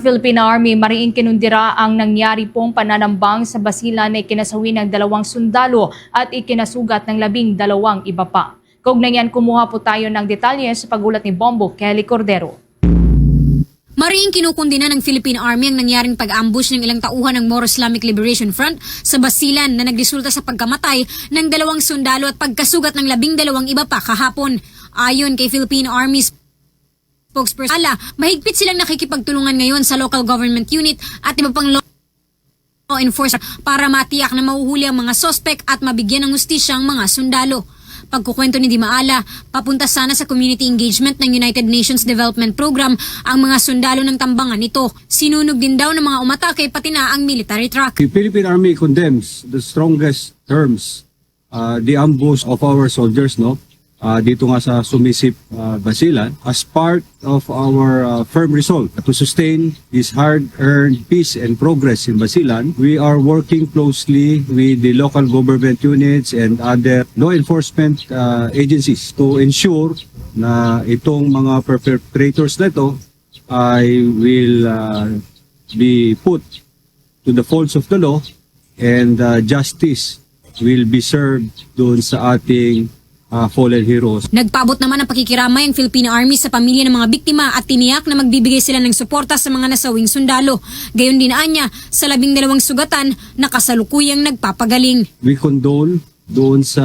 Philippine Army mariing kinundira ang nangyari pong pananambang sa basilan na ikinasawi ng dalawang sundalo at ikinasugat ng labing dalawang iba pa. Kaugnay yan, kumuha po tayo ng detalye sa pagulat ni Bombo Kelly Cordero. Mariing kinukundina ng Philippine Army ang nangyaring pag-ambush ng ilang tauhan ng Moro Islamic Liberation Front sa Basilan na nagresulta sa pagkamatay ng dalawang sundalo at pagkasugat ng labing dalawang iba pa kahapon. Ayon kay Philippine Army spokesperson, ala, mahigpit silang nakikipagtulungan ngayon sa local government unit at iba pang law enforcer para matiyak na mahuhuli ang mga sospek at mabigyan ng hustisya ang mga sundalo. Pagkukwento ni Dimaala, papunta sana sa community engagement ng United Nations Development Program ang mga sundalo ng tambangan nito. Sinunog din daw ng mga umatake pati na ang military truck. The Philippine Army condemns the strongest terms uh, the ambush of our soldiers no uh, dito nga sa Sumisip uh, Basilan as part of our uh, firm resolve to sustain this hard-earned peace and progress in Basilan. We are working closely with the local government units and other law enforcement uh, agencies to ensure na itong mga perpetrators na ito ay will uh, be put to the folds of the law and uh, justice will be served doon sa ating uh, fallen heroes. Nagpabot naman ang pakikiramay ang Philippine Army sa pamilya ng mga biktima at tiniyak na magbibigay sila ng suporta sa mga nasawing sundalo. Gayon din anya sa labing dalawang sugatan na kasalukuyang nagpapagaling. We condole doon sa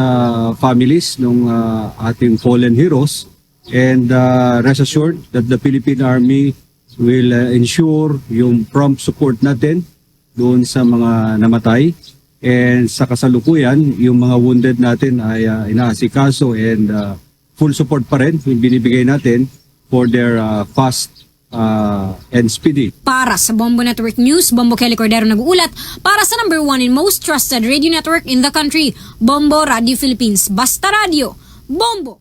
families ng uh, ating fallen heroes and uh, rest assured that the Philippine Army will uh, ensure yung prompt support natin doon sa mga namatay and sa kasalukuyan yung mga wounded natin ay uh, inaasikaso and uh, full support pa rin yung binibigay natin for their uh, fast uh, and speedy Para sa Bombo Network News, Bombo Kelly Cordero nag-uulat para sa number one and most trusted radio network in the country, Bombo Radio Philippines. Basta Radio, Bombo!